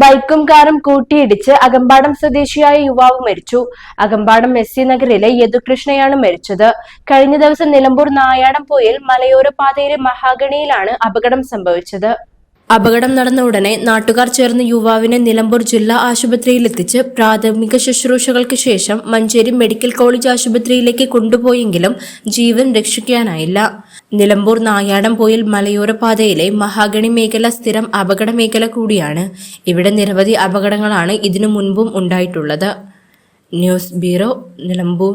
ബൈക്കും കാറും കൂട്ടിയിടിച്ച് അകമ്പാടം സ്വദേശിയായ യുവാവ് മരിച്ചു. അകമ്പാടം എസ് സി നഗറിലെ യദുകൃഷ്ണയാണ് മരിച്ചത്. കഴിഞ്ഞ ദിവസം നിലമ്പൂർ നായാടംപോയിൽ മലയോര പാതയിലെ മഹാഗണിയിലാണ് അപകടം സംഭവിച്ചത്. അപകടം നടന്ന ഉടനെ നാട്ടുകാർ ചേർന്ന് യുവാവിനെ നിലമ്പൂർ ജില്ലാ ആശുപത്രിയിലെത്തിച്ച് പ്രാഥമിക ശുശ്രൂഷകൾക്ക് ശേഷം മഞ്ചേരി മെഡിക്കൽ കോളേജ് ആശുപത്രിയിലേക്ക് കൊണ്ടുപോയെങ്കിലും ജീവൻ രക്ഷിക്കാനായില്ല. നിലമ്പൂർ നായാടംപോയിൽ മലയോര പാതയിലെ മഹാഗണി മേഖല സ്ഥിരം അപകട മേഖല കൂടിയാണ്. ഇവിടെ നിരവധി അപകടങ്ങളാണ് ഇതിനു മുൻപും ഉണ്ടായിട്ടുള്ളത്. News bureau Nilambur.